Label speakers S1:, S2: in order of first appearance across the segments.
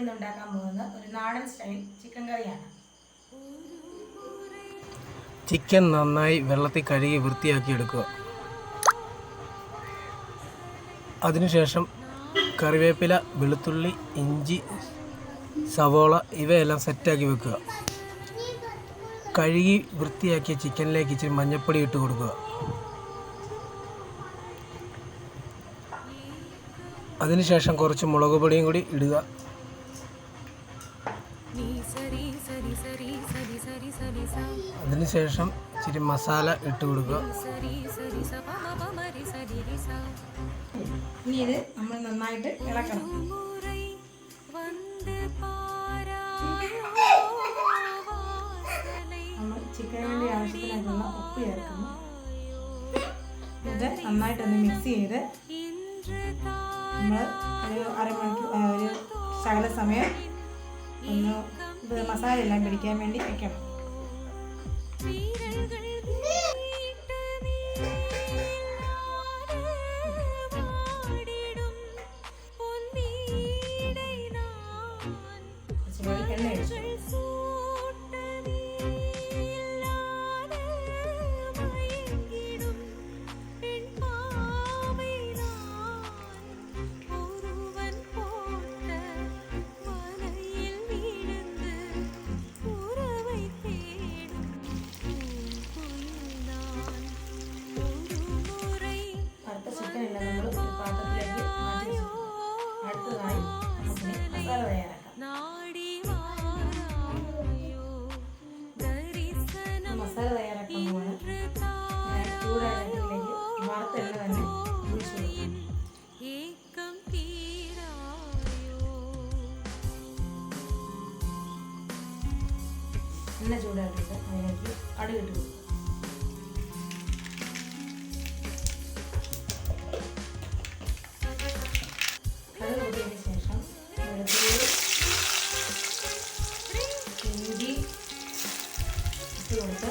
S1: ഇന്ന് ഉണ്ടാക്കാൻ പോകുന്നത് ഒരു നാടൻ സ്റ്റൈൽ ചിക്കൻ കറിയാണ്.
S2: ചിക്കൻ നന്നായി വെള്ളത്തിൽ കഴുകി വൃത്തിയാക്കി എടുക്കുക. അതിനുശേഷം കറിവേപ്പില വെളുത്തുള്ളി ഇഞ്ചി സവോള ഇവയെല്ലാം സെറ്റാക്കി വെക്കുക. കഴുകി വൃത്തിയാക്കിയ ചിക്കനിലേക്ക് ഇച്ചിരി മഞ്ഞൾപ്പൊടി ഇട്ട് കൊടുക്കുക. അതിനുശേഷം കുറച്ച് മുളക് പൊടിയും കൂടി ഇടുക. അതിനുശേഷം ഇച്ചിരി മസാല ഇട്ട് കൊടുക്കുക.
S1: ഇനി ഇത് നമ്മൾ നന്നായിട്ട് ഇളക്കണം. നമ്മൾ ആവശ്യത്തിനായിട്ടുള്ള ഉപ്പ് ചേർക്കുന്നു. ഇത് നന്നായിട്ടൊന്ന് മിക്സ് ചെയ്ത് നമ്മൾ ഒരു അരമണിക്കൂർ ഒരു ശകല സമയം ഒന്ന് മസാല എല്ലാം പിടിക്കാൻ വേണ്ടി വെക്കണം. എണ്ണ ചൂടാക്കിയിട്ട് അതിലേക്ക് കടുകിട്ട് കൊടുക്കും കടുക് പൊട്ടിയതിന് ശേഷം വെളുത്തുള്ളി ഇഞ്ചി ഇട്ട് കൊടുത്ത്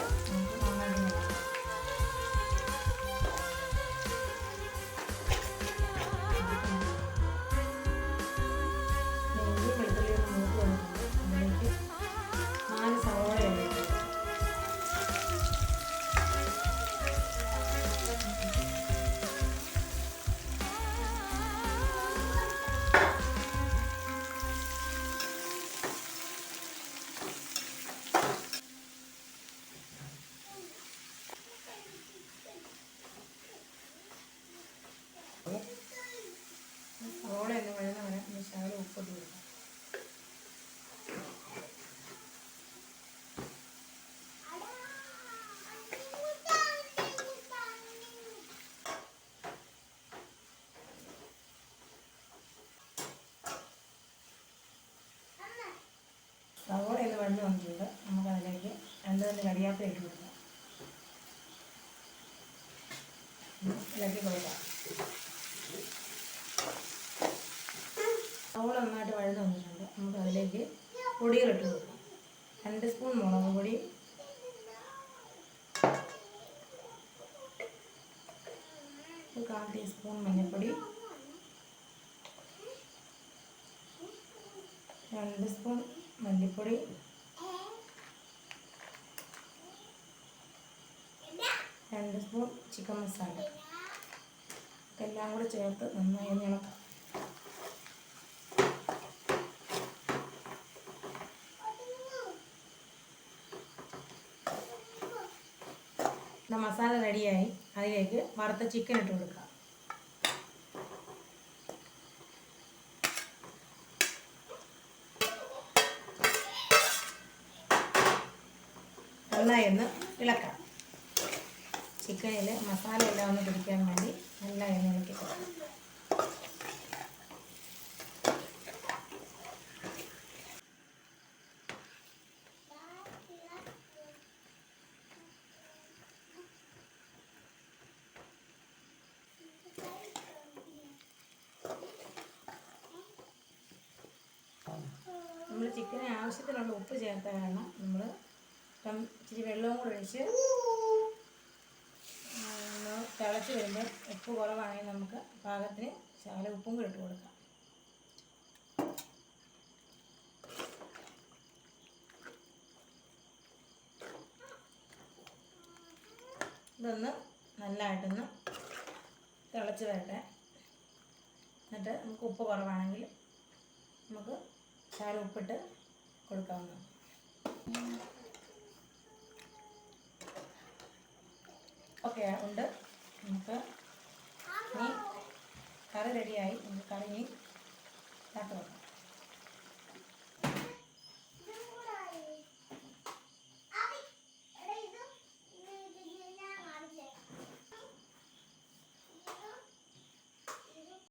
S1: ശകലം ഉപ്പിട്ട് കൊടുക്കാം സവോള വെള്ളം വന്നിട്ടുണ്ട് നമുക്ക് അതിലേക്ക് രണ്ട് രണ്ട് കറിയാപ്പില ഇട്ട് കൊടുക്കാം. ഇളക്കി കൊടുക്കാം. സവോള നന്നായിട്ട് വഴന്ന് വന്നിട്ടുണ്ട്. നമുക്ക് അതിലേക്ക് പൊടികൾ ഇട്ട് കൊടുക്കാം. രണ്ട് സ്പൂൺ മുളക് പൊടി. കാൽ ടീസ്പൂൺ മഞ്ഞൾപ്പൊടി. രണ്ട് സ്പൂൺ മല്ലിപ്പൊടി. രണ്ട് സ്പൂൺ ചിക്കൻ മസാല. എല്ലാം കൂടെ ചേർത്ത് നന്നായി ഇളക്കാം. മസാല റെഡിയായി. അതിലേക്ക് വറുത്ത ചിക്കൻ ഇട്ട് കൊടുക്കാം. നന്നായി ഒന്ന് ഇളക്കാം. ചിക്കനിൽ മസാല എല്ലാം ഒന്ന് പിടിക്കാൻ വേണ്ടി നന്നായി ഒന്ന് ഇളക്കി കൊടുക്കാം. ചിക്കന് ആവശ്യത്തിനുള്ള ഉപ്പ് ചേർത്ത കാരണം നമ്മൾ ഇപ്പം ഇച്ചിരി വെള്ളവും കൂടെ ഒഴിച്ച് നമ്മൾ തിളച്ച് വരുമ്പോൾ ഉപ്പ് കുറവാണെങ്കിൽ നമുക്ക് പാകത്തിന് ചാല ഉപ്പും കൂടെ ഇട്ട് കൊടുക്കാം. ഇതൊന്ന് നല്ലതായിട്ടൊന്ന് തിളച്ച് വരട്ടെ. എന്നിട്ട് നമുക്ക് ഉപ്പ് കുറവാണെങ്കിൽ നമുക്ക് ശകലം ഉപ്പിട്ട് കൊടുക്കാവുന്നതാണ് ഓക്കെ ഉണ്ട്. നമുക്ക് ഇനി കറി റെഡിയായി നമുക്ക് കറി ഇനി ഇതാക്കി വെക്കാം.